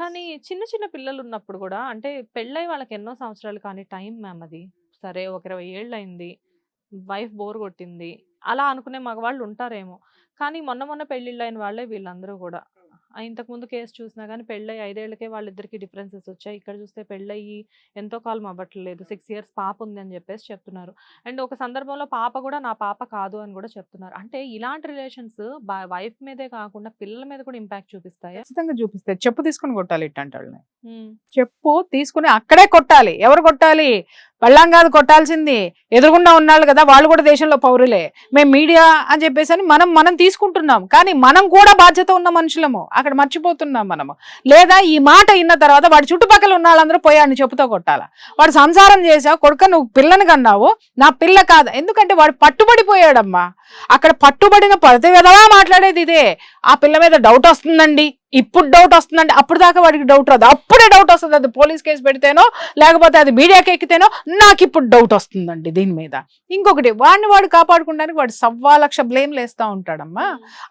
కానీ చిన్న చిన్న పిల్లలు ఉన్నప్పుడు కూడా అంటే పెళ్ళై వాళ్ళకి ఎన్నో సంవత్సరాలు కానీ టైం మ్యామ్ అది. సరే ఒక ఇరవై ఏళ్ళు అయింది వైఫ్ బోర్ కొట్టింది అలా అనుకునే మగవాళ్ళు ఉంటారేమో కానీ మొన్న మొన్న పెళ్ళిళ్ళు అయిన వాళ్ళే వీళ్ళందరూ కూడా ఇంతకుముందు కేసు చూసినా కానీ పెళ్ళై ఐదేళ్ళకే వాళ్ళిద్దరికి డిఫరెన్సెస్ వచ్చాయి. ఇక్కడ చూస్తే పెళ్ళయి ఎంతో కాలం అవ్వట్లేదు. సిక్స్ ఇయర్స్ పాప ఉంది అని చెప్పేసి చెప్తున్నారు. అండ్ ఒక సందర్భంలో పాప కూడా నా పాప కాదు అని కూడా చెప్తున్నారు. అంటే ఇలాంటి రిలేషన్స్ వైఫ్ మీదే కాకుండా పిల్లల మీద కూడా ఇంపాక్ట్ చూపిస్తాయా? ఖచ్చితంగా చూపిస్తే చెప్పు తీసుకుని కొట్టాలి ఇట్టంటే చెప్పు తీసుకుని అక్కడే కొట్టాలి. ఎవరు కొట్టాలి? పళ్ళం కాదు కొట్టాల్సింది. ఎదురుగుండా ఉన్నాళ్ళు కదా వాళ్ళు కూడా దేశంలో పౌరులే. మేము మీడియా అని చెప్పేసి అని మనం మనం తీసుకుంటున్నాం. కానీ మనం కూడా బాధ్యత ఉన్న మనుషులము. అక్కడ మర్చిపోతున్నాం మనము. లేదా ఈ మాట అయిన తర్వాత వాడి చుట్టుపక్కల ఉన్న వాళ్ళందరూ పోయాడిని చెప్పుతో కొట్టాల? వాడు సంసారం చేసావు కొడుక నువ్వు పిల్లని కన్నావు నా పిల్ల కాదు. ఎందుకంటే వాడు పట్టుబడిపోయాడమ్మా. అక్కడ పట్టుబడిన ప్రతి విధవా మాట్లాడేది ఇదే. ఆ పిల్ల మీద డౌట్ వస్తుందండి. ఇప్పుడు డౌట్ వస్తుందంటే అప్పుడు దాకా వాడికి డౌట్ రాదు. అప్పుడే డౌట్ వస్తుంది. అది పోలీస్ కేసు పెడితేనో లేకపోతే అది మీడియాకి ఎక్కితేనో నాకు ఇప్పుడు డౌట్ వస్తుందండి దీని మీద. ఇంకొకటి వాడిని వాడు కాపాడుకోవడానికి వాడు సవ్వా లక్ష బ్లేమ్ లేస్తూ ఉంటాడమ్మా.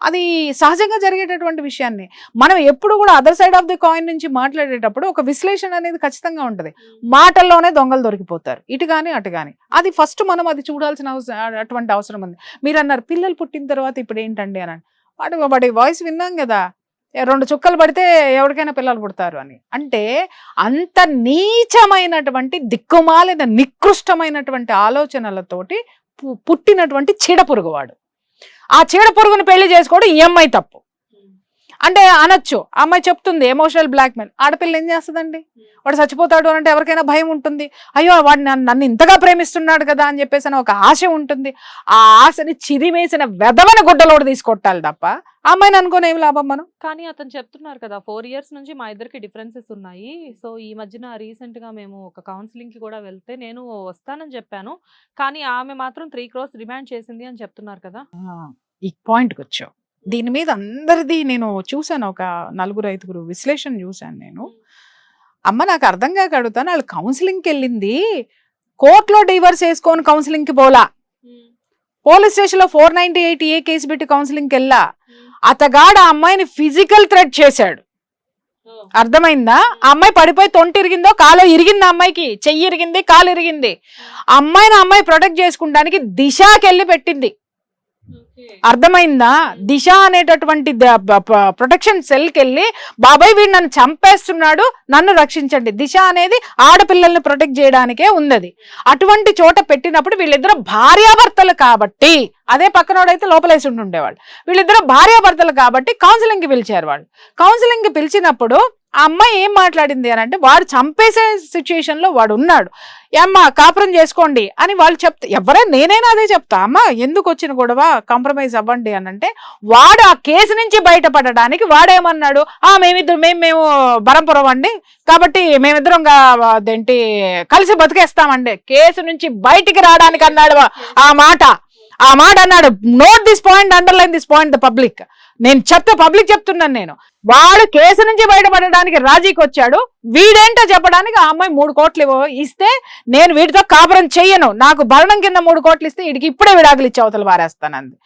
అది సహజంగా జరిగేటటువంటి విషయాన్ని. మనం ఎప్పుడు కూడా other side of the coin నుంచి మాట్లాడేటప్పుడు ఒక విశ్లేషణ అనేది ఖచ్చితంగా ఉంటుంది. మాటల్లోనే దొంగలు దొరికిపోతారు. ఇటు కానీ అటు కానీ అది ఫస్ట్ మనం అది చూడాల్సిన అవసరం అటువంటి అవసరం ఉంది. మీరు అన్నారు పిల్లలు పుట్టిన తర్వాత ఇప్పుడు ఏంటండి అని. వాడు వాడి వాయిస్ విన్నాం కదా. రెండు చుక్కలు పడితే ఎవరికైనా పిల్లలు పుడతారు అని. అంటే అంత నీచమైనటువంటి దిక్కుమాలిన నికృష్టమైనటువంటి ఆలోచనలతోటి పు- పుట్టినటువంటి చీడ పురుగువాడు. ఆ చీడపురుగుని పెళ్ళి చేసుకోవడం ఈఎంఐ తప్పు. అంటే అనొచ్చు. అమ్మాయి చెప్తుంది ఎమోషనల్ బ్లాక్మెయిల్ ఆడపిల్ల ఏం చేస్తుందండి? వాడు చచ్చిపోతాడు అని అంటే ఎవరికైనా భయం ఉంటుంది. అయ్యో వాడు నన్ను నన్ను ఇంతగా ప్రేమిస్తున్నాడు కదా అని చెప్పేసి అని ఒక ఆశ ఉంటుంది. ఆ ఆశని చిరిమేసిన వెదవని గుడ్డలోడు తీసుకొట్టాలి తప్ప అమ్మాయిని అనుకోని ఏం లాభం మనం? కానీ అతను చెప్తున్నారు కదా ఫోర్ ఇయర్స్ నుంచి మా ఇద్దరికి డిఫరెన్సెస్ ఉన్నాయి. సో ఈ మధ్యన రీసెంట్గా మేము ఒక కౌన్సిలింగ్కి కూడా వెళ్తే నేను వస్తానని చెప్పాను. కానీ ఆమె మాత్రం త్రీ క్రోర్స్ డిమాండ్ చేసింది అని చెప్తున్నారు కదా. ఈ పాయింట్కి వచ్చావు. దీని మీద అందరిది నేను చూశాను. ఒక నలుగురు ఐదుగురు విశ్లేషణ చూశాను నేను. అమ్మ నాకు అర్థం కాక అడుగుతాను వాళ్ళు కౌన్సిలింగ్కి వెళ్ళింది. కోర్టులో డివర్స్ వేసుకొని కౌన్సిలింగ్కి పోలా. పోలీస్ స్టేషన్లో four ninety eight A case పెట్టి కౌన్సిలింగ్కి వెళ్ళా. అతగాడు ఆ అమ్మాయిని ఫిజికల్ థ్రెట్ చేశాడు. అర్థమైందా? ఆ అమ్మాయి పడిపోయి తొంటి ఇరిగిందో కాలు ఇరిగింది అమ్మాయికి. చెయ్యి ఇరిగింది కాలు ఇరిగింది. అమ్మాయిని అమ్మాయి ప్రొటెక్ట్ చేసుకుంటానికి దిశకి వెళ్ళి పెట్టింది. అర్థమైందా? దిశ అనేటటువంటి ప్రొటెక్షన్ సెల్కి వెళ్ళి బాబాయ్ వీడు నన్ను చంపేస్తున్నాడు నన్ను రక్షించండి. దిశ అనేది ఆడపిల్లల్ని ప్రొటెక్ట్ చేయడానికే ఉన్నది. అటువంటి చోట పెట్టినప్పుడు వీళ్ళిద్దరు భార్యాభర్తలు కాబట్టి అదే పక్కనోడైతే లోపలేసి ఉంటుండేవాళ్ళు వీళ్ళిద్దరు భార్యాభర్తలు కాబట్టి కౌన్సిలింగ్కి పిలిచారు వాళ్ళు కౌన్సిలింగ్కి పిలిచినప్పుడు ఆ అమ్మాయి ఏం మాట్లాడింది అని అంటే వాడు చంపేసే సిచ్యుయేషన్లో వాడు ఉన్నాడు. అమ్మ కాపురం చేసుకోండి అని వాళ్ళు చెప్తా ఎవరైనా నేనైనా అదే చెప్తా. అమ్మ ఎందుకు వచ్చిన గొడవ? కాంప్రమైజ్ అవ్వండి అని అంటే వాడు ఆ కేసు నుంచి బయటపడడానికి వాడేమన్నాడు? ఆ మేమిద్దరు మేము మేము బరంపురం అండి కాబట్టి మేమిద్దరం అదేంటి కలిసి బతికేస్తామండి. కేసు నుంచి బయటికి రావడానికి అన్నాడు ఆ మాట. ఆ మాట అన్నాడు. Note this point underline this point the public నేను చెప్తే పబ్లిక్ చెప్తున్నాను నేను. వాడు కేసు నుంచి బయటపడడానికి రాజీకి వచ్చాడు. వీడేంటో చెప్పడానికి ఆ అమ్మాయి మూడు కోట్లు ఇస్తే నేను వీటితో కాపురం చెయ్యను. నాకు భరణం కింద మూడు కోట్లు ఇస్తే వీడికి ఇప్పుడే విడాకులు ఇచ్చి అవతల వారేస్తానంది.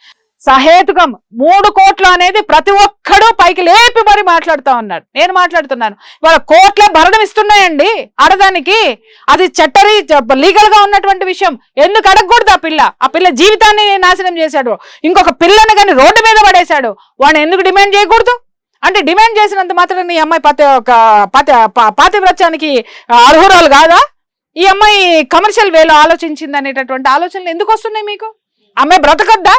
సహేతుకం మూడు కోట్లు అనేది ప్రతి ఒక్కడూ పైకి లేపి మరి మాట్లాడుతా ఉన్నాడు. నేను మాట్లాడుతున్నాను. ఇవాళ కోట్ల భరణం ఇస్తున్నాయండి ఆడదానికి. అది చట్టరీ లీగల్గా ఉన్నటువంటి విషయం. ఎందుకు అడగకూడదు ఆ పిల్ల? ఆ పిల్ల జీవితాన్ని నాశనం చేశాడు. ఇంకొక పిల్లని కానీ రోడ్డు మీద పడేశాడు. వాడిని ఎందుకు డిమాండ్ చేయకూడదు? అంటే డిమాండ్ చేసినంత మాత్రం ఈ అమ్మాయి పతి ఒక పతి పాతివ్రత్యానికి అర్హురాలు కాదా? ఈ అమ్మాయి కమర్షియల్ వేలో ఆలోచించింది అనేటటువంటి ఆలోచనలు ఎందుకు వస్తున్నాయి మీకు? అమ్మాయి బ్రతకద్దా?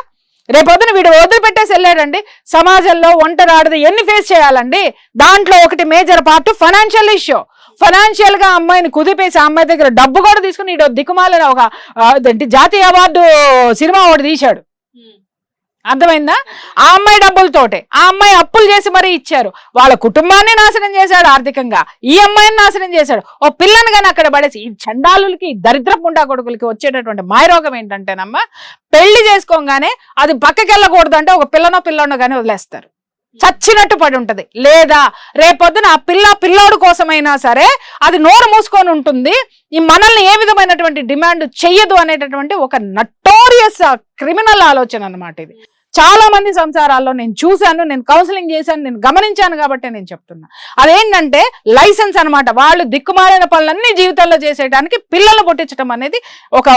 రేపొద్దున వీడు వదిలిపెట్టేసి వెళ్ళాడండి. సమాజంలో ఒంటరి ఆడది ఎన్ని ఫేస్ చేయాలండి? దాంట్లో ఒకటి మేజర్ పార్ట్ ఫైనాన్షియల్ ఇష్యూ ఫైనాన్షియల్గా అమ్మాయిని కుదిపేసి అమ్మాయి దగ్గర డబ్బు కూడా తీసుకుని ఇటు దిక్కుమాలని ఒక జాతీయ అవార్డు సినిమా ఒకటి తీశాడు. Hmm. అర్థమైందా? ఆ అమ్మాయి డబ్బులతోటే ఆ అమ్మాయి అప్పులు చేసి మరీ ఇచ్చారు. వాళ్ళ కుటుంబాన్ని నాశనం చేశాడు ఆర్థికంగా. ఈ అమ్మాయిని నాశనం చేశాడు. ఓ పిల్లని కానీ అక్కడ పడేసి ఈ చండాలులకి దరిద్ర పుండా కొడుకులకి వచ్చేటటువంటి మాయరోగం ఏంటంటేనమ్మా పెళ్ళి చేసుకోగానే అది పక్కకి వెళ్ళకూడదంటే ఒక పిల్లనో పిల్లనో కానీ వదిలేస్తారు. చచ్చినట్టు పడి ఉంటది. లేదా రేపొద్దున ఆ పిల్ల పిల్లోడు కోసమైనా సరే అది నోరు మూసుకొని ఉంటుంది. ఈ మనల్ని ఏ విధమైనటువంటి డిమాండ్ చెయ్యదు అనేటటువంటి ఒక నటోరియస్ క్రిమినల్ ఆలోచన అన్నమాట ఇది. చాలా మంది సంసారాల్లో నేను చూశాను నేను కౌన్సిలింగ్ చేశాను నేను గమనించాను కాబట్టి నేను చెప్తున్నా. అదేంటంటే లైసెన్స్ అన్నమాట. వాళ్ళు దిక్కుమాలిన పనులన్నీ జీవితంలో చేసేయడానికి పిల్లలు పుట్టించడం అనేది ఒక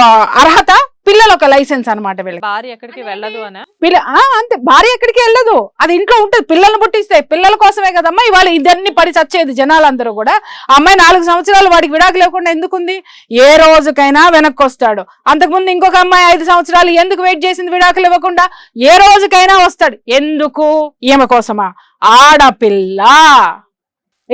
అర్హత పిల్లలు ఒక లైసెన్స్ అన్నమాట వీళ్ళకి. భార్య ఎక్కడికి వెళ్ళదు అని? పిల్ల ఆ, అంతే. భార్య ఎక్కడికి వెళ్ళదు. అది ఇంట్లో ఉంటుంది. పిల్లల్ని పుట్టిస్తే పిల్లల కోసమే కదమ్మా ఇవాళ ఇదన్నీ పడి చచ్చేది జనాలందరూ కూడా. ఆ అమ్మాయి నాలుగు సంవత్సరాలు వాడికి విడాకు లేకుండా ఎందుకుంది? ఏ రోజుకైనా వెనక్కి వస్తాడు అంతకుముందు ఇంకొక అమ్మాయి ఐదు సంవత్సరాలు ఎందుకు వెయిట్ చేసింది విడాకులు ఇవ్వకుండా? ఏ రోజుకైనా వస్తాడు. ఎందుకు? ఈమె కోసమా? ఆడపిల్ల!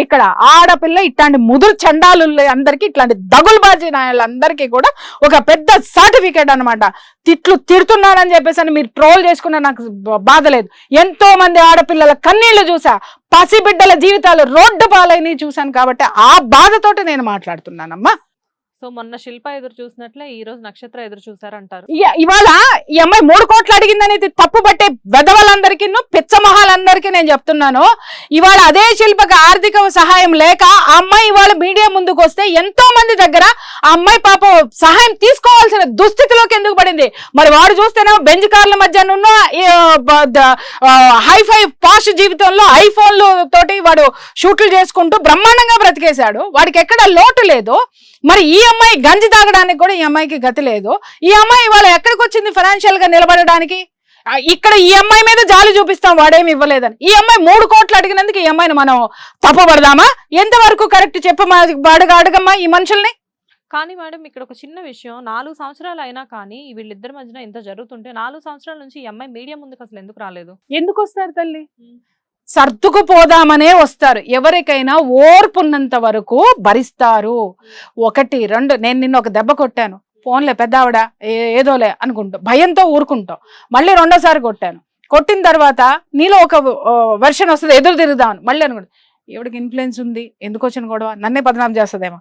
ఇక్కడ ఆడపిల్ల ఇట్లాంటి ముదురు చండాలు అందరికీ ఇట్లాంటి దగులుబాజీ నాయలందరికీ కూడా ఒక పెద్ద సర్టిఫికేట్ అన్నమాట. తిట్లు తిడుతున్నానని చెప్పేసి అని మీరు ట్రోల్ చేసుకున్న నాకు బాధ లేదు. ఎంతో మంది ఆడపిల్లల కన్నీళ్ళు చూసా పసిబిడ్డల జీవితాలు రోడ్డు పాలైనవి చూశాను కాబట్టి ఆ బాధతోటి నేను మాట్లాడుతున్నానమ్మా. సో మొన్న శిల్ప ఎదురు చూసినట్లే ఈ రోజు నక్షత్ర ఎదురు చూసారంటారు ఇవాళ ఈ అమ్మాయి మూడు కోట్లు అడిగిందనేది తప్పు పట్టే వెధవలందరికీ పిచ్చమహాలందరికీ నేను చెప్తున్నాను. ఇవాళ అదే శిల్పకి ఆర్థిక సహాయం లేక ఆ అమ్మాయి ఇవాళ మీడియా ముందుకు వస్తే ఎంతో మంది దగ్గర ఆ అమ్మాయి పాప సహాయం తీసుకోవాల్సిన దుస్థితిలోకి ఎందుకు పడింది? మరి వాడు చూస్తేనేమో బెంజ్ కార్ల మధ్య హై ఫై పాష్ జీవితంలో ఐఫోన్లు తోటి వాడు షూట్లు చేసుకుంటూ బ్రహ్మాండంగా బ్రతికేశాడు. వాడికి ఎక్కడ లోటు లేదు. మరి ఈ అమ్మాయి గంజి తాగడానికి కూడా ఈ అమ్మాయికి గతి లేదు. ఈ అమ్మాయి ఇవాళ ఎక్కడికి వచ్చింది ఫైనాన్షియల్గా నిలబడడానికి? ఇక్కడ ఈ అమ్మాయి మీద జాలి చూపిస్తాం వాడేమి ఇవ్వలేదని. ఈ అమ్మాయి మూడు కోట్లు అడిగినందుకు ఈ అమ్మాయిని మనం తప్పబడదామా? ఎంతవరకు కరెక్ట్ చెప్పమా అడగమ్మా ఈ మనుషుల్ని? కానీ మేడం ఇక్కడ ఒక చిన్న విషయం. నాలుగు సంవత్సరాలు అయినా కానీ వీళ్ళిద్దరి మధ్యన ఇంత జరుగుతుంటే నాలుగు సంవత్సరాల నుంచి ఈ అమ్మాయి మీడియా ముందుకు అసలు ఎందుకు రాలేదు? ఎందుకు వస్తారు తల్లి. సర్దుకుపోదామనే వస్తారు. ఎవరికైనా ఓర్పు ఉన్నంత వరకు భరిస్తారు. ఒకటి రెండు నేను నిన్న ఒక దెబ్బ కొట్టాను. ఫోన్లే పెద్దావిడ ఏ- ఏదోలే అనుకుంటా భయంతో ఊరుకుంటాం. మళ్ళీ రెండోసారి కొట్టాను. కొట్టిన తర్వాత నీలో ఒక వెర్షన్ వస్తుంది ఎదురు తిరుగుదామని. మళ్ళీ అనుకుంటా ఎవడికి ఇన్ఫ్లుయెన్స్ ఉంది? ఎందుకు వచ్చిన గొడవ? నన్నే బదనాం చేస్తుందేమో?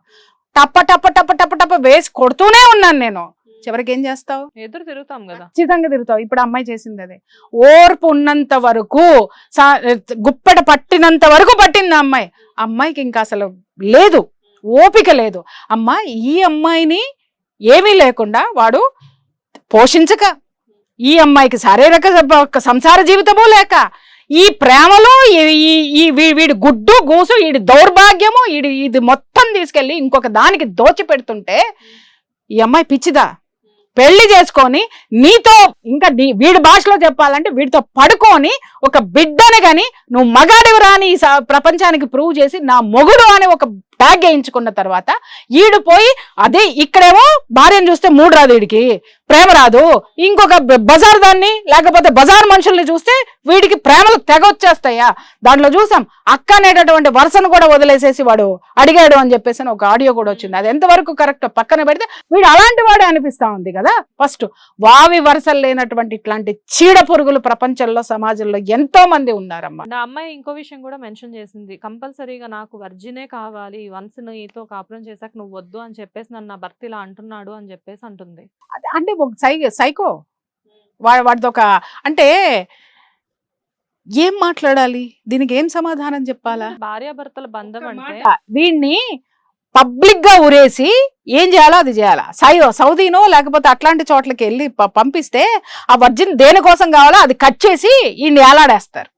టప్ప టప్ప టప్ప టప్ప టప్ప వేసి కొడుతూనే ఉన్నాను నేను. చివరికి ఏం చేస్తావు? ఎదురు తిరుగుతాం కదా. ఖచ్చితంగా తిరుగుతావు. ఇప్పుడు అమ్మాయి చేసింది అదే. ఓర్పు ఉన్నంత వరకు గుప్పెట పట్టినంత వరకు పట్టింది అమ్మాయి. అమ్మాయికి ఇంకా అసలు లేదు. ఓపిక లేదు. అమ్మ ఈ అమ్మాయిని ఏమీ లేకుండా వాడు పోషించక ఈ అమ్మాయికి శారీరక సంసార జీవితము లేక ఈ ప్రేమలో ఈ- వీడి గుడ్డు గూసు వీడి దౌర్భాగ్యము వీడి ఇది మొత్తం తీసుకెళ్ళి ఇంకొక దానికి దోచి పెడుతుంటే ఈ అమ్మాయి పిచ్చిదా? పెళ్ళి చేసుకొని నీతో ఇంకా నీ వీడి భాషలో చెప్పాలంటే వీడితో పడుకొని ఒక బిడ్డని కానీ నువ్వు మగాడివిరా అని ప్రపంచానికి ప్రూవ్ చేసి నా మొగుడు అనే ఒక ట్యాగ్ వేయించుకున్న తర్వాత ఈడు పోయి అదే ఇక్కడేమో భార్యను చూస్తే మూడు రాదు వీడికి ప్రేమ రాదు. ఇంకొక బజార్ దాన్ని లేకపోతే బజార్ మనుషుల్ని చూస్తే వీడికి ప్రేమలు తెగ వచ్చేస్తాయా? దాంట్లో చూసాం అక్క అనేటటువంటి వరుసను కూడా వదిలేసేసి వాడు అడిగాడు అని చెప్పేసి అని ఒక ఆడియో కూడా వచ్చింది. అది ఎంతవరకు కరెక్ట్ పక్కన పెడితే వీడు అలాంటి వాడే అనిపిస్తా ఉంది కదా? ఫస్ట్ వావి వరుసలు లేనటువంటి ఇట్లాంటి చీడ పురుగులు ప్రపంచంలో సమాజంలో ఎంతో మంది ఉన్నారమ్మా. నా అమ్మాయి ఇంకో విషయం కూడా మెన్షన్ చేసింది. కంపల్సరీగా నాకు వర్జినే కావాలి వన్స్ నీతో కాపురం చేశాక నువ్వు వద్దు అని చెప్పేసి నన్ను నా భర్త ఇలా అంటున్నాడు అని చెప్పేసి అంటుంది. అది- అంటే ఒక సై సైకో? వాడి వాడితో ఒక అంటే ఏం మాట్లాడాలి? దీనికి ఏం సమాధానం చెప్పాలా? భార్యాభర్తల బంధం అంటే వీడిని పబ్లిక్గా ఉరేసి ఏం చేయాలో అది చేయాలా? సై సౌదీనో లేకపోతే అట్లాంటి చోట్లకి వెళ్ళి పంపిస్తే ఆ వర్జిన్ దేనికోసం కావాలో అది కట్ చేసి వీడిని ఏలాడేస్తారు.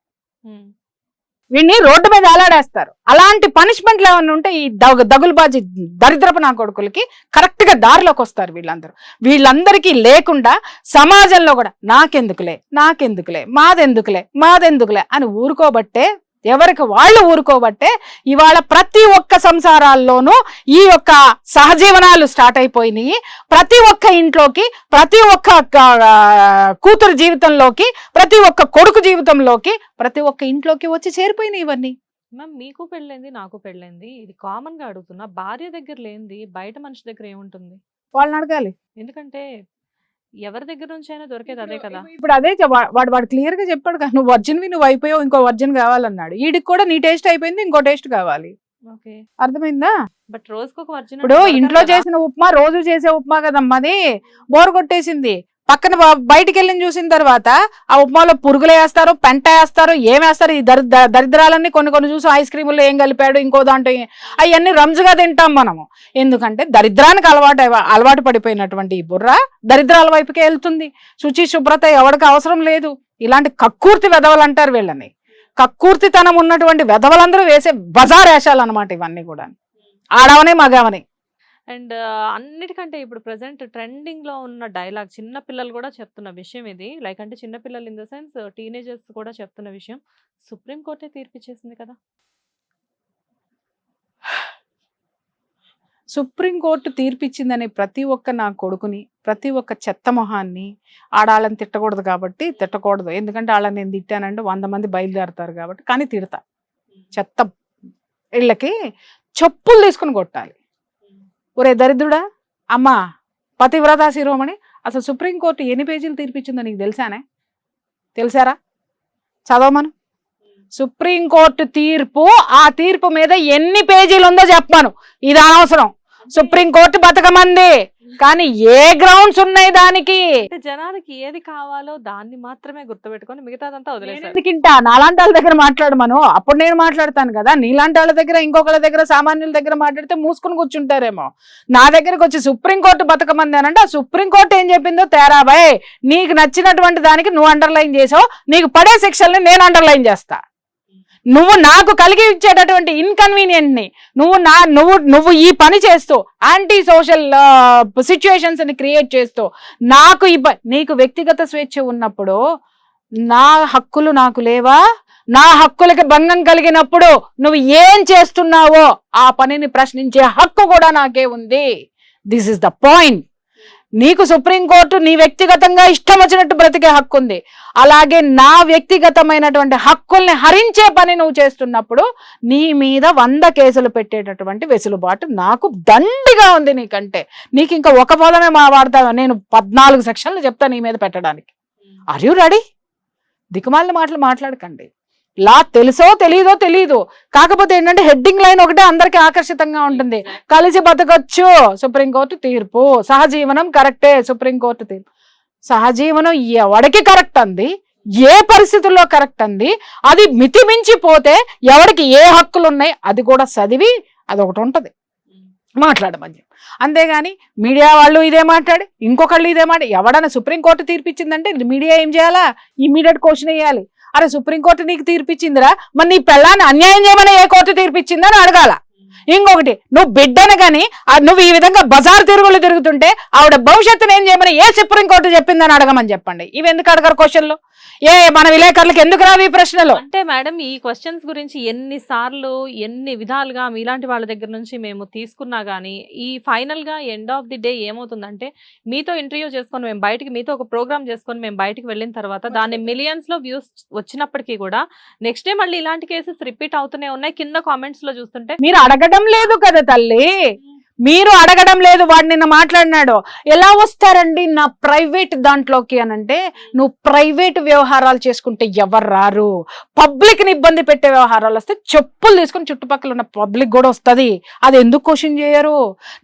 వీడిని రోడ్డు మీద అలాడేస్తారు అలాంటి పనిష్మెంట్లు ఏమైనా ఉంటే ఈ దగ దగులుబాజీ దరిద్రపు నా కొడుకులకి కరెక్ట్గా దారిలోకి వస్తారు వీళ్ళందరూ. వీళ్ళందరికీ లేకుండా సమాజంలో కూడా నాకెందుకులే నాకెందుకులే మాదెందుకులే మాదెందుకులే అని ఊరుకోబట్టే ఎవరికి వాళ్ళు ఊరుకోబట్టే ఇవాళ ప్రతి ఒక్క సంసారాల్లోనూ ఈ యొక్క సహజీవనాలు స్టార్ట్ అయిపోయినాయి. ప్రతి ఒక్క ఇంట్లోకి ప్రతి ఒక్క కూతురు జీవితంలోకి ప్రతి ఒక్క కొడుకు జీవితంలోకి ప్రతి ఒక్క ఇంట్లోకి వచ్చి చేరిపోయినాయి ఇవన్నీ. మ్యామ్ మీకు పెళ్ళైంది నాకు పెళ్ళైంది. ఇది కామన్గా అడుగుతున్నా. భార్య దగ్గర లేనిది బయట మనిషి దగ్గర ఏముంటుంది? వాళ్ళని అడగాలి. ఎందుకంటే ఎవరి దగ్గర నుంచి అయినా దొరికేది అదే కదా. ఇప్పుడు అదే వా- వాడు వాడు క్లియర్గా చెప్పాడు కదా నువ్వు వర్జిన్వి నువ్వు అయిపోయావు ఇంకో వర్జిన్ కావాలన్నాడు. వీడికి కూడా నీ టేస్ట్ అయిపోయింది ఇంకో టేస్ట్ కావాలి. అర్థమైందా? బట్ రోజుకి ఒక వర్జిన్ ఇప్పుడు ఇంట్లో చేసిన ఉప్మా రోజు చేసే ఉప్మా కదమ్మా అది. బోర్ కొట్టేసింది. పక్కన బయటికి వెళ్ళి చూసిన తర్వాత ఆ ఉప్మాలో పురుగులు వేస్తారు పెంట వేస్తారు ఏం వేస్తారు? ఈ దరి దరిద్రాలన్నీ కొన్ని కొన్ని చూసి ఐస్ క్రీముల్లో ఏం కలిపాడు ఇంకో దాంట్లో అవన్నీ రంజుగా తింటాం మనము. ఎందుకంటే దరిద్రానికి అలవాటు అలవాటు పడిపోయినటువంటి ఈ బుర్ర దరిద్రాల వైపుకే వెళ్తుంది. శుచి శుభ్రత ఎవరికి అవసరం లేదు. ఇలాంటి కక్కుర్తి వెధవలు అంటారు వీళ్ళని. కక్కుర్తితనం ఉన్నటువంటి వెధవలందరూ వేసే బజార్ వేషాలు అనమాట ఇవన్నీ కూడా ఆడవనే మగవని. అండ్ అన్నిటికంటే ఇప్పుడు ప్రెసెంట్ ట్రెండింగ్లో ఉన్న డైలాగ్ చిన్న పిల్లలు కూడా చెప్తున్న విషయం ఇది. లైక్ అంటే చిన్న పిల్లలు ఇన్ ద సెన్స్ టీనేజర్స్ కూడా చెప్తున్న విషయం. సుప్రీం కోర్టే తీర్పిచ్చేసింది కదా? సుప్రీంకోర్టు తీర్పిచ్చిందని ప్రతి ఒక్క నా కొడుకుని ప్రతి ఒక్క చెత్త మొహాన్ని ఆడాలని తిట్టకూడదు కాబట్టి తిట్టకూడదు. ఎందుకంటే వాళ్ళని నేను తిట్టానంటే వంద మంది బయలుదేరుతారు కాబట్టి కానీ తిడతా. చెత్త. వీళ్ళకి చెప్పులు తీసుకుని కొట్టాలి. ఒరే దరిద్రుడా అమ్మా పతివ్రత శిరోమణి. అసలు సుప్రీంకోర్టు ఎన్ని పేజీలు తీర్పిచ్చిందో నీకు తెలుసానే? తెలుసారా? చదవమను. సుప్రీంకోర్టు తీర్పు ఆ తీర్పు మీద ఎన్ని పేజీలు ఉందో చెప్పాను ఇది అనవసరం. సుప్రీంకోర్టు బతకమంది. కానీ ఏ గ్రౌండ్స్ ఉన్నాయి దానికి? అంటే జనాలకి ఏది కావాలో దాన్ని మాత్రమే గుర్తుపెట్టుకొని మిగతాదంతా వదిలేశారు. ఎందుకింటా నాలాంటి వాళ్ళ దగ్గర మాట్లాడమను అప్పుడు నేను మాట్లాడతాను కదా. నీలాంటి వాళ్ళ దగ్గర ఇంకొకళ్ళ దగ్గర సామాన్యుల దగ్గర మాట్లాడితే మూసుకుని కూర్చుంటారేమో. నా దగ్గరకు వచ్చి సుప్రీంకోర్టు బతకమంది అని అంటే ఆ సుప్రీంకోర్టు ఏం చెప్పిందో తేరా బాయ్. నీకు నచ్చినటువంటి దానికి నువ్వు అండర్లైన్ చేసావు. నీకు పడే శిక్షల్ని నేను అండర్లైన్ చేస్తా. నువ్వు నాకు కలిగి ఇచ్చేటటువంటి ఇన్కన్వీనియంట్ని నువ్వు నా నువ్వు నువ్వు ఈ పని చేస్తూ యాంటీ సోషల్ సిచ్యుయేషన్స్ని క్రియేట్ చేస్తూ నాకు ఇబ్బ నీకు వ్యక్తిగత స్వేచ్ఛ ఉన్నప్పుడు నా హక్కులు నాకు లేవా? నా హక్కులకి భంగం కలిగినప్పుడు నువ్వు ఏం చేస్తున్నావో ఆ పనిని ప్రశ్నించే హక్కు కూడా నాకే ఉంది. దిస్ ఇస్ ద పాయింట్ నీకు సుప్రీంకోర్టు నీ వ్యక్తిగతంగా ఇష్టం వచ్చినట్టు బ్రతికే హక్కు ఉంది. అలాగే నా వ్యక్తిగతమైనటువంటి హక్కుల్ని హరించే పని నువ్వు చేస్తున్నప్పుడు నీ మీద వంద కేసులు పెట్టేటటువంటి వెసులుబాటు నాకు దండిగా ఉంది నీకంటే. నీకు ఇంకా ఒక పదమే మా వాడతా నేను పద్నాలుగు సెక్షన్లు చెప్తా నీ మీద పెట్టడానికి. ఆర్ యు రెడీ దిక్కుమాలిన మాటలు మాట్లాడకండి. లా తెలుసో తెలియదో తెలియదు కాకపోతే ఏంటంటే హెడ్డింగ్ లైన్ ఒకటే అందరికీ ఆకర్షితంగా ఉంటుంది. కలిసి బతకొచ్చు. సుప్రీంకోర్టు తీర్పు. సహజీవనం కరెక్టే సుప్రీంకోర్టు తీర్పు. సహజీవనం ఎవడికి కరెక్ట్ అంది? ఏ పరిస్థితుల్లో కరెక్ట్ అంది? అది మితిమించిపోతే ఎవరికి ఏ హక్కులు ఉన్నాయి అది కూడా చదివి అది ఒకటి మాట్లాడమని. అంతేగాని మీడియా వాళ్ళు ఇదే మాట్లాడి ఇంకొకళ్ళు ఇదే మాట ఎవడన్నా సుప్రీంకోర్టు తీర్పిచ్చిందంటే మీడియా ఏం చేయాలా? ఇమీడియట్ క్వశ్చన్ వేయాలి. అరే సుప్రీంకోర్టు నీకు తీర్పిచ్చిందిరా మరి నీ పెళ్ళాన్ని అన్యాయం చేయమని ఏ కోర్టు తీర్పిచ్చిందని అడగాల. ఇంకొకటి నువ్వు బిడ్డను కానీ నువ్వు ఈ విధంగా బజార్ తిరుగులు తిరుగుతుంటే ఆవిడ భవిష్యత్తును ఏం చేయమని ఏ సుప్రీంకోర్టు చెప్పిందని అడగమని చెప్పండి. ఇవి ఎందుకు అడగరు క్వశ్చన్లు? ఏ మన విలేకరులకు ఎందుకు రావు ఈ ప్రశ్నలు? అంటే మేడం ఈ క్వశ్చన్స్ గురించి ఎన్ని సార్లు ఎన్ని విధాలుగా మీలాంటి వాళ్ళ దగ్గర నుంచి మేము తీసుకున్నా గానీ ఈ ఫైనల్గా ఎండ్ ఆఫ్ ది డే ఏమవుతుందంటే మీతో ఇంటర్వ్యూ చేసుకొని మేము బయటికి మీతో ఒక ప్రోగ్రామ్ చేసుకొని మేము బయటికి వెళ్ళిన తర్వాత దాన్ని మిలియన్స్లో వ్యూస్ వచ్చినప్పటికీ కూడా నెక్స్ట్ డే మళ్ళీ ఇలాంటి కేసెస్ రిపీట్ అవుతూనే ఉన్నాయి. కింద కామెంట్స్లో చూస్తుంటే మీరు అడగడం లేదు కదా తల్లి. మీరు అడగడం లేదు వాడు నిన్న మాట్లాడినాడు. ఎలా వస్తారండి నా ప్రైవేట్ దాంట్లోకి అని అంటే నువ్వు ప్రైవేట్ వ్యవహారాలు చేసుకుంటే ఎవరు రారు? పబ్లిక్ని ఇబ్బంది పెట్టే వ్యవహారాలు వస్తే చెప్పులు తీసుకుని చుట్టుపక్కల ఉన్న పబ్లిక్ కూడా వస్తుంది. అది ఎందుకు క్వశ్చన్ చేయరు?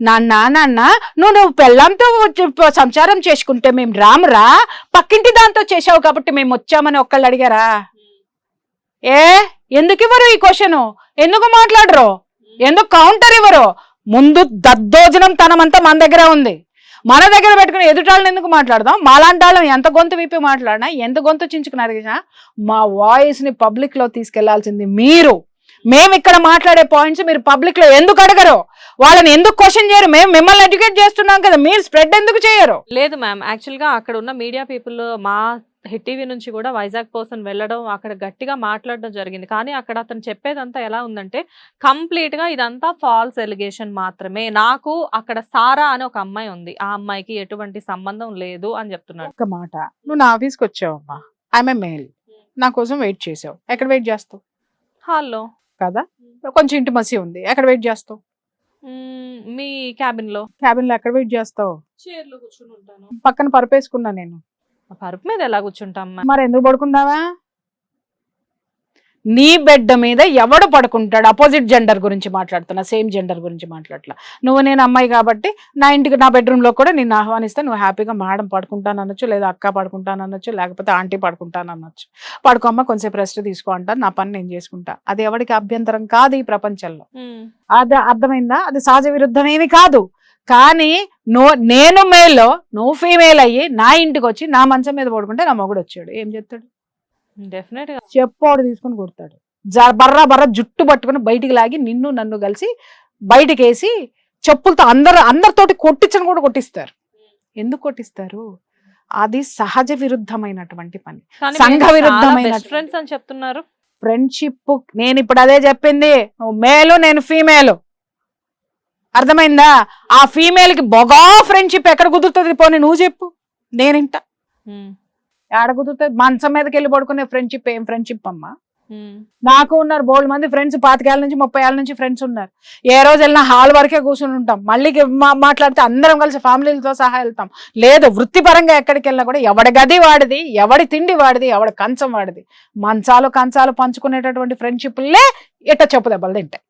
నాన్న నాన్న నువ్వు నువ్వు పెళ్ళంతో సంచారం చేసుకుంటే మేము రామురా? పక్కింటి దాంతో చేసావు కాబట్టి మేము వచ్చామని ఒక్కళ్ళు అడిగారా? ఏ? ఎందుకు ఇవ్వరు ఈ క్వశ్చన్? ఎందుకు మాట్లాడరు? ఎందుకు కౌంటర్ ఇవ్వరు? ముందు దద్దోజనం తనమంతా మన దగ్గరే ఉంది. మన దగ్గర పెట్టుకుని ఎదుటాళ్ళని ఎందుకు మాట్లాడదాం? మాలాంటి వాళ్ళని ఎంత గొంతు విప్పి మాట్లాడినా ఎంత గొంతు చించుకున్నారు అడిగినా మా వాయిస్ని పబ్లిక్లో తీసుకెళ్ళాల్సింది మీరు. మేము ఇక్కడ మాట్లాడే పాయింట్స్ మీరు పబ్లిక్లో ఎందుకు అడగరు? వాళ్ళని ఎందుకు క్వశ్చన్ చేయరు? మేము మిమ్మల్ని ఎడ్యుకేట్ చేస్తున్నాం కదా మీరు స్ప్రెడ్ ఎందుకు చేయరు? లేదు మ్యామ్ యాక్చువల్గా అక్కడ ఉన్న మీడియా పీపుల్ మా హిట్ టీవీ నుంచి కూడా వైజాగ్ పర్సన్ వెళ్ళడం అక్కడ గట్టిగా మాట్లాడడం జరిగింది. కానీ అక్కడ అతను చెప్పేదంతా ఎలా ఉందంటే కంప్లీట్గా ఇదంతా ఫాల్స్ ఎలిగేషన్ మాత్రమే. నాకు అక్కడ సారా అని ఒక అమ్మాయి ఉంది. ఆ అమ్మాయికి ఎటువంటి సంబంధం లేదు అని చెప్తున్నాడు. ఒక మాట. నువ్వు నా ఆఫీస్కి వచ్చావమ్మా. ఐఎమ్ మెయిల్ నా కోసం వెయిట్ చేసావు. ఎక్కడ వెయిట్ చేస్తావు? హాల్లో. కదా? కొంచెం ఇంటి మసి ఉంది. ఎక్కడ వెయిట్ చేస్తావు? మీ క్యాబిన్లో క్యాబిన్లో ఎక్కడ వెయిట్ చేస్తావు? పక్కన పరుపేసుకున్నా నేను. పరుపు మీద ఎలా కూర్చుంటాం? మరి? ఎందుకు పడుకున్నావా నీ బెడ్ మీద ఎవడు పడుకుంటాడు? అపోజిట్ జెండర్ గురించి మాట్లాడుతున్నా సేమ్ జెండర్ గురించి మాట్లాడలా నువ్వు నేను అమ్మాయి కాబట్టి నా ఇంటికి నా బెడ్రూమ్లో కూడా నిన్ను ఆహ్వానిస్తే నువ్వు హ్యాపీగా మేడం పడుకుంటాను అనొచ్చు లేదా అక్క పడుకుంటాను అనొచ్చు లేకపోతే ఆంటీ పడుకుంటాను అనొచ్చు పడుకోమ్మ కొంచెం రెస్ట్ తీసుకో అంటాను నా పని నేను చేసుకుంటా. అది ఎవరికి అభ్యంతరం కాదు ఈ ప్రపంచంలో. అది అర్థమైందా? అది సహజ విరుద్ధమేమి కాదు. కానీ నో నేను మేల్లో నువ్వు ఫీమేల్ అయ్యి నా ఇంటికి వచ్చి నా మంచం మీద పడుకుంటే నా మొగుడు వచ్చాడు. ఏం చెప్తాడు? డెఫినెట్గా. చెప్పోడు తీసుకొని కొడతాడు. బర్రా బర్రా జుట్టు పట్టుకొని బయటికి లాగి నిన్ను నన్ను కలిసి బయటికి వేసి చెప్పులతో అందరు అందరితోటి కొట్టించని కూడా కొట్టిస్తారు. ఎందుకు కొట్టిస్తారు? అది సహజ విరుద్ధమైనటువంటి పని. సంఘ విరుద్ధమైన- ఫ్రెండ్స్ అని చెప్తున్నారు. ఫ్రెండ్షిప్ నేను ఇప్పుడు అదే చెప్పింది. నువ్వు మేలు నేను ఫీమేల్. అర్థమైందా? ఆ ఫీమేల్కి బొగా ఫ్రెండ్షిప్ ఎక్కడ కుదురుతుంది? పోనీ నువ్వు చెప్పు. నేనింట ఆడ కుదురుతుంది? మంచం మీదకి వెళ్ళి పడుకునే ఫ్రెండ్షిప్ ఏం? ఫ్రెండ్షిప్ అమ్మా. నాకు ఉన్నారు బోల్డ్ మంది ఫ్రెండ్స్ పాతికేళ్ళ నుంచి ముప్పై ఏళ్ళ నుంచి ఫ్రెండ్స్ ఉన్నారు. ఏ రోజు వెళ్ళినా హాల్ వరకే కూర్చుని ఉంటాం. మళ్ళీ మాట్లాడితే అందరం కలిసి ఫ్యామిలీలతో సహా వెళ్తాం. లేదు వృత్తిపరంగా ఎక్కడికి వెళ్ళినా కూడా ఎవడి గది వాడిది ఎవడి తిండి వాడిది ఎవడి కంచం వాడిది. మంచాలు కంచాలు పంచుకునేటటువంటి ఫ్రెండ్షిప్లే ఇట్ట చెప్పు దెబ్బలు తింటాయి.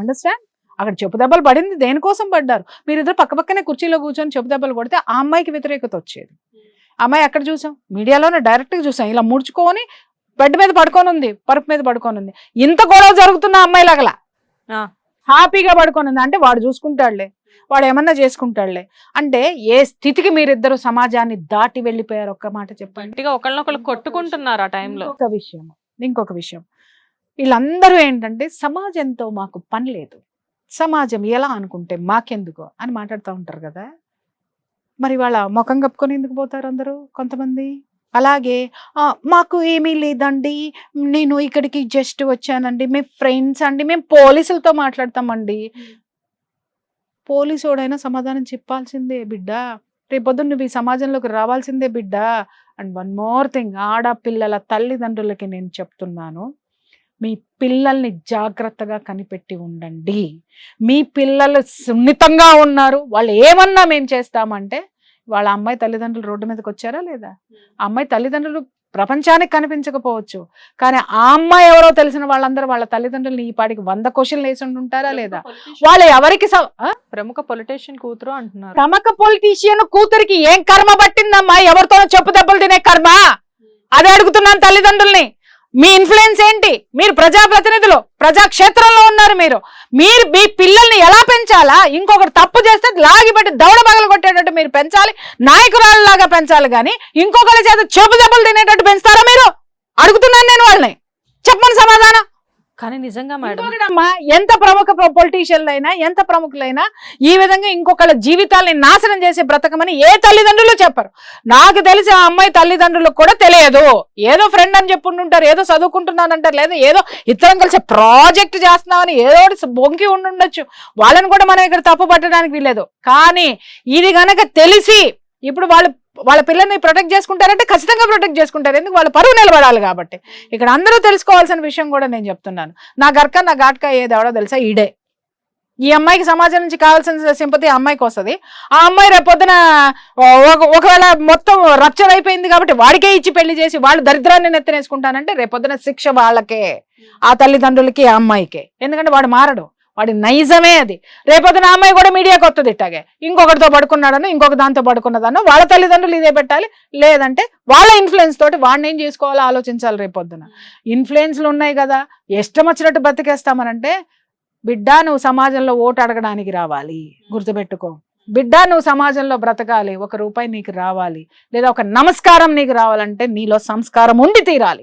అండర్స్టాండ్ అక్కడ చెప్పు దెబ్బలు పడింది దేనికోసం పడ్డారు? మీరిద్దరు పక్క పక్కనే కుర్చీలో కూర్చొని చెప్పు దెబ్బలు కొడితే ఆ అమ్మాయికి వ్యతిరేకత వచ్చేది. అమ్మాయి ఎక్కడ చూసాం? మీడియాలోనే డైరెక్ట్గా చూసాం. ఇలా ముడుచుకొని బెడ్ మీద పడుకొని ఉంది పరుపు మీద పడుకొని ఉంది ఇంత గొడవ జరుగుతున్న అమ్మాయి లగల. హ్యాపీగా పడుకొని ఉంది అంటే వాడు చూసుకుంటాడులే. వాడు ఏమన్నా చేసుకుంటాడులే. అంటే ఏ స్థితికి మీరిద్దరు సమాజాన్ని దాటి వెళ్ళిపోయారు? ఒక్క మాట చెప్పండి. ఒకళ్ళనొకళ్ళు కొట్టుకుంటున్నారు ఆ టైంలో. ఇంకొక విషయం. ఇంకొక విషయం. వీళ్ళందరూ ఏంటంటే సమాజంతో మాకు పని లేదు. సమాజం ఎలా అనుకుంటే మాకెందుకో అని మాట్లాడుతూ ఉంటారు కదా. మరి వాళ్ళ ముఖం కప్పుకొని ఎందుకు పోతారు అందరూ కొంతమంది? అలాగే మాకు ఏమీ లేదండి. నేను ఇక్కడికి జస్ట్ వచ్చానండి. మేము ఫ్రెండ్స్ అండి. మేము పోలీసులతో మాట్లాడతామండి. పోలీసోడైనా సమాధానం చెప్పాల్సిందే బిడ్డ. రేపొద్దు నువ్వు ఈ సమాజంలోకి రావాల్సిందే బిడ్డ. అండ్ వన్ మోర్ థింగ్ ఆడపిల్లల తల్లిదండ్రులకి నేను చెప్తున్నాను. మీ పిల్లల్ని జాగ్రత్తగా కనిపెట్టి ఉండండి. మీ పిల్లలు సున్నితంగా ఉన్నారు. వాళ్ళు ఏమన్నా మేము చేస్తామంటే వాళ్ళ అమ్మాయి తల్లిదండ్రులు రోడ్డు మీదకి వచ్చారా లేదా? ఆ అమ్మాయి తల్లిదండ్రులు ప్రపంచానికి కనిపించకపోవచ్చు. కానీ ఆ అమ్మాయి ఎవరో తెలిసిన వాళ్ళందరూ వాళ్ళ తల్లిదండ్రులు ఈ పాటికి వంద క్వశ్చన్లు వేసి ఉంటారా లేదా? వాళ్ళు ఎవరికి? ప్రముఖ పొలిటీషియన్ కూతురు అంటున్నారు. ప్రముఖ పొలిటీషియన్ కూతురికి ఏం కర్మ పట్టిందమ్మా? ఎవరితోనో చెప్పు దెబ్బలు తినే కర్మ? అదే అడుగుతున్నాను తల్లిదండ్రుల్ని. మీ ఇన్ఫ్లుయెన్స్ ఏంటి? మీరు ప్రజాప్రతినిధులు ప్రజాక్షేత్రంలో ఉన్నారు మీరు. మీరు మీ పిల్లల్ని ఎలా పెంచాలా? ఇంకొకరు తప్పు చేస్తే లాగిపెట్టి దౌడ పగలు కొట్టేటట్టు మీరు పెంచాలి. నాయకురాలలాగా పెంచాలి కానీ ఇంకొకరి చేత చెప్పు దెబ్బలు తినేటట్టు పెంచుతారా మీరు? అడుగుతున్నాను నేను వాళ్ళని. చెప్పమని సమాధానం. కానీ నిజంగా మేడం ఎంత ప్రముఖ పొలిటీషియన్లైనా ఎంత ప్రముఖులైనా ఈ విధంగా ఇంకొకళ్ళ జీవితాల్ని నాశనం చేసి బ్రతకమని ఏ తల్లిదండ్రులు చెప్పరు. నాకు తెలిసి ఆ అమ్మాయి తల్లిదండ్రులకు కూడా తెలియదు. ఏదో ఫ్రెండ్ అని చెప్పుంటుంటారు ఏదో చదువుకుంటున్నానంటారు లేదా ఏదో ఇద్దరం కలిసి ప్రాజెక్ట్ చేస్తున్నామని ఏదో బొంకి ఉండుండొచ్చు. వాళ్ళని కూడా మనం ఇక్కడ తప్పు పట్టడానికి వీల్లేదు. కానీ ఇది గనక తెలిసి ఇప్పుడు వాళ్ళు వాళ్ళ పిల్లల్ని ప్రొటెక్ట్ చేసుకుంటారంటే ఖచ్చితంగా ప్రొటెక్ట్ చేసుకుంటారు. ఎందుకు? వాళ్ళ పరువు నిలబడాలి కాబట్టి. ఇక్కడ అందరూ తెలుసుకోవాల్సిన విషయం కూడా నేను చెప్తున్నాను. నా గర్క నా ఘాట్క ఏది ఎవడో తెలుసా? ఈడే. ఈ అమ్మాయికి సమాజం నుంచి కావాల్సిన సింపతి ఆ అమ్మాయికి వస్తుంది. ఆ అమ్మాయి రేపొద్దున ఒక- ఒకవేళ మొత్తం రప్చర్ అయిపోయింది కాబట్టి వాడికే ఇచ్చి పెళ్ళి చేసి వాళ్ళు దరిద్రాన్ని నెత్తనేసుకుంటానంటే రేపొద్దున శిక్ష వాళ్ళకే. ఆ తల్లిదండ్రులకి ఆ అమ్మాయికే. ఎందుకంటే వాడు మారడు. వాడి నైజమే అది. రేపొద్దున అమ్మాయి కూడా మీడియాకి వస్తుంది ఇట్టాగే. ఇంకొకటితో పడుకున్నాడను ఇంకొక దాంతో పడుకున్నదను వాళ్ళ తల్లిదండ్రులు ఇదే పెట్టాలి. లేదంటే వాళ్ళ ఇన్ఫ్లుయెన్స్ తోటి వాడిని ఏం చేసుకోవాలో ఆలోచించాలి రేపొద్దున. ఇన్ఫ్లుయెన్స్లు ఉన్నాయి కదా. ఇష్టం వచ్చినట్టు బతికేస్తామనంటే బిడ్డ నువ్వు సమాజంలో ఓటు అడగడానికి రావాలి. గుర్తుపెట్టుకో. బిడ్డ నువ్వు సమాజంలో బ్రతకాలి. ఒక రూపాయి నీకు రావాలి. లేదా ఒక నమస్కారం నీకు రావాలంటే నీలో సంస్కారం ఉండి తీరాలి.